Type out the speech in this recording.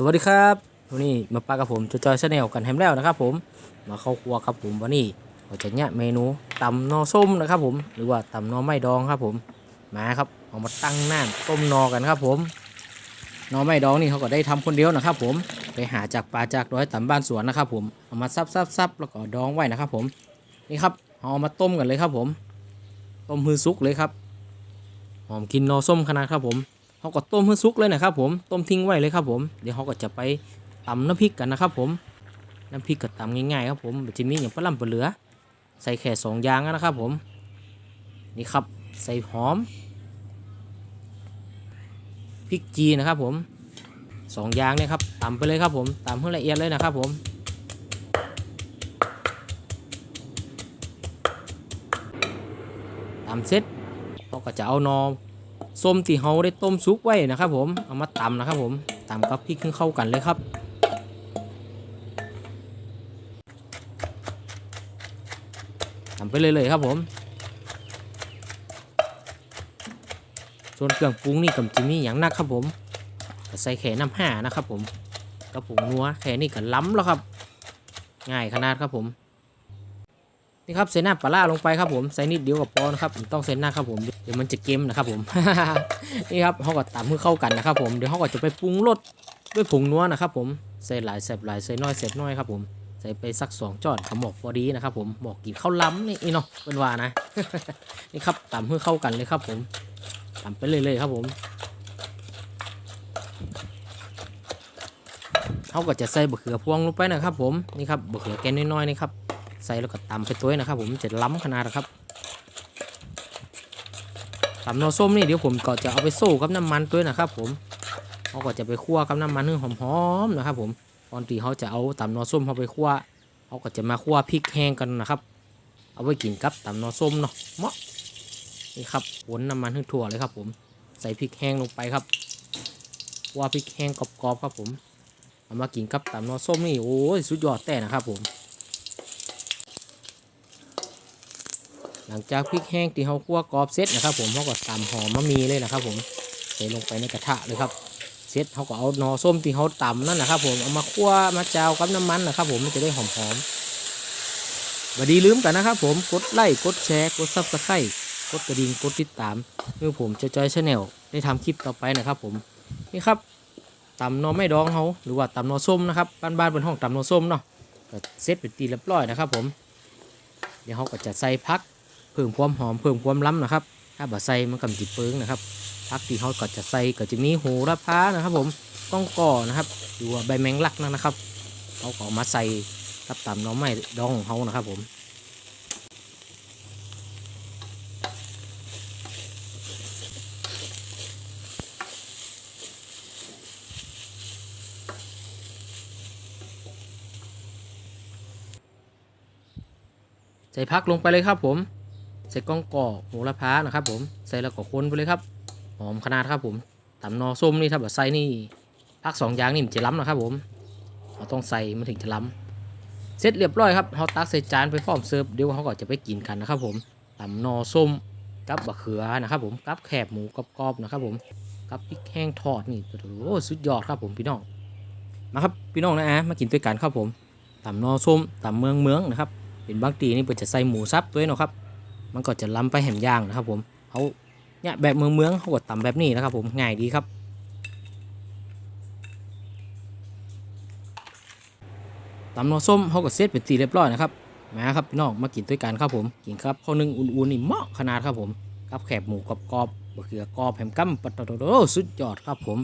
สวัสดีครับวันนี้มาปากับผมจอยชาแนลกันแฮมแล้วนะครับ ผมมาเข้าครัวครับผมวันนี้เราจะเนี่ยเมนูตำนอส้มนะครับ ผมหรือว่าตำนอไม้ดองครับ ผมมาครับเอามาตั้งน้ำต้มนอกันครับผมนอไม้ดองนี่เขาก็ได้ทำคนเดียวนะครับ ผมไปหาจากป่าจากดอยตำบ้านสวนนะครับ ผมเอามาซับซับซับแล้วก็ดองไว้นะครับ ผมนี่ครับเอามาต้มกันเลยครับ ผม ต้มฮือซุกเลยครับหอมกินนอส้มขนาดครับผม เขาก็ต้มให้สุกเลยนะครับผมต้มทิ้งไว้เลยครับผมเดี๋ยวเขาก็จะไปตำน้ำพริกกันนะครับผมน้ำพริกก็ตำง่ายๆครับผมจะมีอย่างปลาล่ำปลาเหลือ ใส่แค่สองอย่างนะครับผมนี่ครับใส่หอมพริกจีนะครับผมสองอย่างเนี่ยครับตำไปเลยครับผมตำให้ละเอียดเลยนะครับผมตำเสร็จเขาก็จะเอานอ ส้มที่เราได้ต้มซุปไว้นะครับผมเอามาตำนะครับผมตำกับพริกให้เข้ากันเลยครับตำไปเลยเลยๆครับผม ส่วนเครื่องปรุงนี่กับจิมี่อย่างนักครับผมใส่แค่น้ำห่านะครับผมกระผงนัวแค่นี้ก็ล้ำแล้วครับ ง่ายขนาดครับผม นี่ครับใส่หน้ำปลาร้าลงไปครับผมใส่นิดเดียวกับพอนะครับไม่ต้องใส่หน้าครับผมเดี๋ยวมันจะเค็มนะครับผม นี่ครับเขาก็ตำให้เข้ากันนะครับผมเดี๋ยวเขาก็จะไปปรุงรสด้วยผงนัวนะครับผมใส่หลายแสบหลายใส่น้อยแสบน้อยครับผมใส่ไปสักสองจอดขมอกพอดีนะครับผมบอกกินข้าวล้ำนี่นี่เนาะเป็นว่านะ นี่ครับตำให้เข้ากันเลยครับผมตำไปเรื่อยๆครับผมเขาก็จะใส่บะเขือพวงลงไปนะครับผมนี่ครับบะเขือแกนน้อยๆนี่ครับ ใส่แล้วก็ตำไปตัวนะครับ ผมจะล้ำขนาดนะครับตำนอส้มนี่เดี๋ยวผมก็จะเอาไปโซ่กับน้ำมันด้วนะครับผมเขาก็จะไปคั่วกับน้ำมันให้หอมๆนะครับ ผมตอนที่เขาจะเอาตำนอส้มเขาไปคั่วเขาก็จะมาคั่วพริกแห้งกันนะครับ เอาไว้กินกับตำนอส้มเนาะเหมาะนี่ครับวนน้ำมันให้ทั่วเลยครับ ผมใส่พริกแห้งลงไปครับคั่วพริกแห้งกรอบๆครับผมเอามากินกับตำนอส้มนี่โอ้ยสุดยอดแต่นะครับผม หลังจากพริกแห้งที่เขาคั่วกรอบเสร็จนะครับ ผมเขาก็ตำหอมมะมีเลยนะครับ ผมใส่ลงไปในกระทะเลยครับเสร็จเขาก็เอาหนอส้มที่เขาตำนั่นนะครับ ผมเอามาคั่วมาเจ้ากับน้ำมันนะครับ ผมมันจะได้หอมๆบดีลืมกันนะครับ ผมกดไลค์กดแชร์กดซับสไครต์กดกระดิ่งกดติดตามเมื่อผมจะจอยชาแนลได้ทำคลิปต่อไปนะครับ ผมนี่ครับตำหนอไม่ดองเขาหรือว่าตำหนอส้มนะครับบ้านๆเป็นห้องตำหนอส้มเนาะก็เสร็จเป็นตีเรียบร้อยนะครับ ผม เดี๋ยวเขาก็จะใส่พัก พิ่มความหอมเพิ่มความล้ำนะครับ ถ้าบะใส่มันก็จิเปิงนะครับพักที่เขาก็จะใส่ก็จะมีโหระพานะครับ ผมต้องก่อนะครับหรือว่าใบแมงลักนะครับเขาก็เอามาใส่กับตำน้องไม้ดองของเขานะครับ ผมใส่พักลงไปเลยครับผม ใส่ก้องกอโหระพานะครับ ผมใส่แล้วก็คนไปเลยครับหอมขนาดครับผมตำนอส้มนี่ถ้าแบบใส่นี่พักสองอย่างนี่มันจะล้ำนะครับผมเราต้องใส่มันถึงจะล้ำเสร็จเรียบร้อยครับเขาตักใส่จานไปพร้อมเสิร์ฟเดี๋ยวเขาก็จะไปกินกันนะครับ ผมตำนอส้มกับบะเขือนะครับ ผมกับแคบหมูกรอบๆนะครับ ผมกับพริกแห้งทอดนี่โอ้โหสุดยอดครับผมพี่น้องมาครับพี่น้องนะฮะมากินด้วยกันครับผมตำนอส้มตำเมืองเมืองนะครับเป็นบางตีนี่เปิดจะใส่หมูซับด้วยเนาะครับ มันก็จะล้ำไปแหมย่างนะครับผมเขาเนี่ยแบบเมืองเมืองเขาก็ตำแบบนี้นะครับผมง่ายดีครับ ตำนอส้มเขาก็เซตเป็นตีเรียบร้อยนะครับมาครับพี่น้องมากินด้วยกันครับผมกินครับข้าวนึ่งอุ่นๆนี่เหมาะขนาดครับผมกับแคบหมูกรอบๆบะเขือกรอบแฮมกัมปัตตโตสุดยอดครับผม